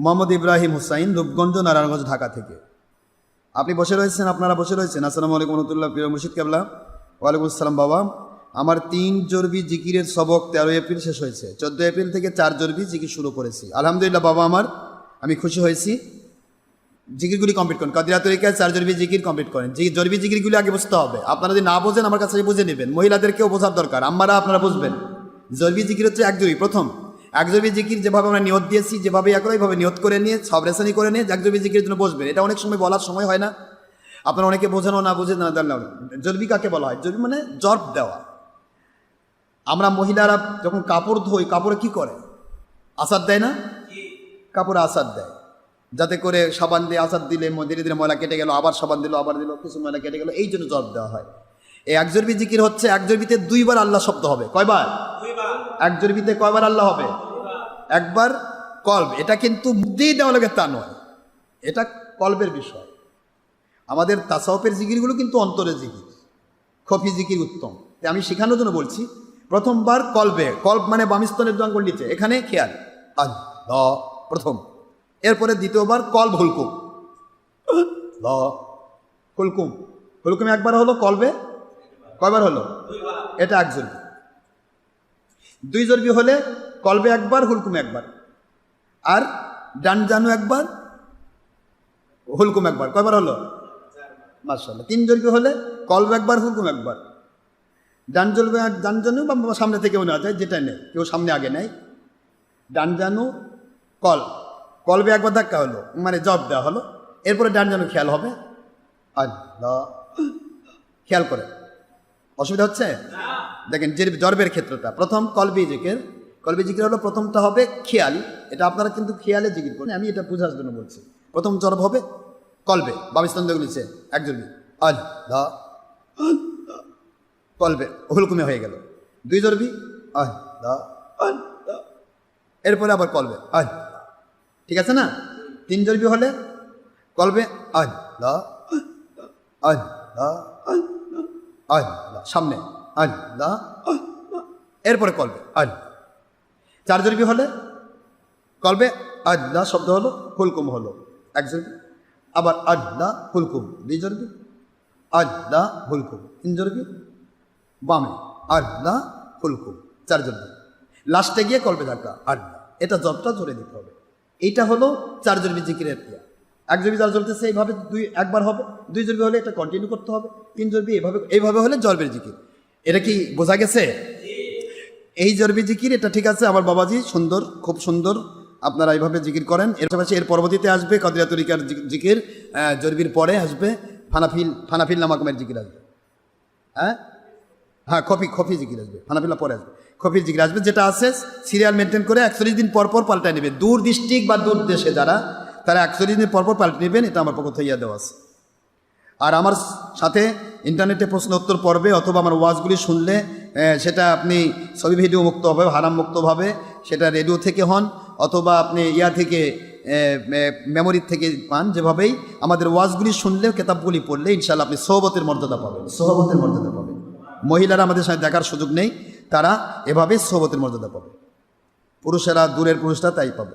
মোহাম্মদ ইব্রাহিম হুসাইন রূপগঞ্জ নারায়ণগঞ্জ, ঢাকা থেকে। আপনি বসে রয়েছেন, আপনারা বসে রয়েছেন। আসসালামু আলাইকুম রহমতুল্লাহ, প্রিয় মুর্শিদ কেবলা। ওয়ালাইকুম আসসালাম, বাবা। আমার তিন জরবি জিকিরের সবক তেরো এপ্রিল শেষ হয়েছে। চোদ্দ এপ্রিল থেকে চার জরবি জিকির শুরু করেছি। আলহামদুলিল্লাহ, বাবা আমার, আমি খুশি হয়েছি। জিকিরগুলি কমপ্লিট করেন। কাদিরা তরিকায় চার জরবি জিকির কমপ্লিট করেন। যে জরবি জিকিরগুলি আগে বুঝতে হবে। আপনারা যদি না বোঝেন, আমার কাছে বুঝে নেবেন। মহিলাদেরকেও বোঝার দরকার। আমারা আপনারা বুঝবেন। জরবি জিকির হচ্ছে এক জরবি প্রথম এক জরবি জিকির যেভাবে আমরা নিয়ত দিয়েছি যেভাবে ইয়া করে ওইভাবে নিয়ত করে নিয়ে সব রেশানি করে নিয়ে এক জরবি জিকিরের জন্য বসবেন। এটা অনেক সময় বলার সময় হয় না। আপনারা অনেকে বোঝানো না বুঝে না জানলেও না। জরবি কাকে বলা হয়? জরবি মানে জর্ব দেওয়া। আমরা মহিলারা যখন কাপড় ধোই কাপড়ে কি করে? আসাদ দেয় না? কাপড়ে আসাদ দেয়। যাতে করে সাবান দিয়ে আসাদ দিলে ধীরে ধীরে ময়লা কেটে গেল আবার সাবান দিল আবার দিল কিছু ময়লা কেটে গেল এই জন্য জব দেওয়া হয়। এই এক জরবি জিকির হচ্ছে এক জরবিতে দুইবার আল্লাহ শব্দ হবে। কয়বার? এক জরবিতে কয়বার আল্লাহ হবে? একবার কল্ব এটা কিন্তু বুদ্ধিই দেওয়া লাগে তা নয়। এটা কল্পের বিষয়। আমাদের তাসাউপের জিকিরগুলো কিন্তু অন্তরের জিকির। খফি জিকির উত্তম। আমি শেখানোর জন্য বলছি, প্রথমবার কল্পে, কল্প মানে বামিস্তনের দোয়াঙ্গল নিচে। এখানে খেয়াল। আল ল প্রথম। এরপরে দ্বিতীয়বার কল্প হুলকুম। ল হুলকুম। হুলকুম একবার হলো কলবে কয়বার হলো? এটা এক জরবি দুই জরবি হলে কলবে একবার, হুলকুম একবার। আর ডান জানু একবার, হুলকুম একবার। কয়বার হলো? মার্শাল্লাহ তিন জরবি হলে কলবে একবার, হুলকুম একবার। ডান জলবে ডান জানু বা সামনে থেকেও নেওয়া যায় যেটা নেই। কেউ সামনে আগে নেয় ডান জানু কল। কলবে একবার ধাক্কা হলো মানে জব দেওয়া হলো। এরপরে ডান জানু খেয়াল হবে। আল্লাহ। খেয়াল করে। অসুবিধা হচ্ছে? দেখেন যে জর্বের ক্ষেত্রটা, প্রথম কলবি জিকের, কলবি জিকির হলো প্রথমটা হবে খেয়াল, এটা আপনারা কিন্তু খেয়ালে জিকির করেন আমি এটা বোঝার জন্য বলছি। প্রথম জর্ব হবে কলবে বাবিস্তান নিচে, এক জর্বি আল্লাহ কলবে, হুলকুমে হয়ে গেল। দুই জর্বি আল্লাহ আল্লাহ এরপরে আবার কলবে আল্লাহ ঠিক আছে না? তিন জর্বি হলে কলবে আল্লাহ আল্লাহ আল্লাহ সামনে। আল্লাহ। এরপরে কলবে। আল্লাহ। চার জরবি হলে? কলবে আল্লাহ শব্দ হলো, হুলকুম হলো। এক জরবি আবার আল্লাহ হুলকুম। দুই জরবি আল্লাহ হুলকুম। তিন জরবি বামে। আল্লাহ হুলকুম। চার জরবি লাস্টে গিয়ে কলবে ধাক্কা আল্লাহ। এটা জবটা জোরে দিতে হবে। এইটা হলো চার জরবি জিকিরের ইয়া এক জরবি যার চলতেছে এইভাবে দুই একবার হবে। দুই জরবি হলে এটা কন্টিনিউ করতে হবে। তিন জরবি এইভাবে এইভাবে হলে জলবের জিকির। এটা কি বোঝা গেছে? এই জরবি জিকির, এটা ঠিক আছে, আমার বাবাজি সুন্দর, খুব সুন্দর। আপনারা এইভাবে জিকির করেন। এর পাশাপাশি এর পরবর্তীতে আসবে কদিরা তরিকার জিকির। জরবির পরে আসবে ফানাফিল ফানাফিল নামাকমের জিকির আসবে। হ্যাঁ? হ্যাঁ কফি কফি জিকির আসবে। ফানাফিল্লা পরে আসবে। কফির জিকির আসবে, যেটা আছে সিরিয়াল মেনটেন করে একচল্লিশ দিন পরপর পর পাল্টায় নেবে। দূর ডিস্ট্রিক্ট বা দূর দেশে যারা, তারা একচল্লিশ দিন পরপর পর পাল্টে নেবেন, এটা আমার পক্ষ থেকে ইয়া দেওয়া আছে। আর আমার সাথে ইন্টারনেটে প্রশ্ন উত্তর পড়বে অথবা আমার ওয়াজগুলি শুনলে সেটা আপনি ছবি ভিডিও মুক্তভাবে হারাম মুক্তভাবে সেটা রেডিও থেকে হন অথবা আপনি ইয়া থেকে মেমোরি থেকে পান যেভাবেই। আমাদের ওয়াজগুলি শুনলে, কেতাবগুলি পড়লে ইনশাল্লাহ আপনি সোহবতের মর্যাদা পাবেন। সোহবতের মর্যাদা পাবেন। মহিলারা আমাদের সাথে দেখার সুযোগ নেই, তারা এভাবে সোহবতের মর্যাদা পাবে। পুরুষেরা দূরের পুরুষরা তাই পাবে।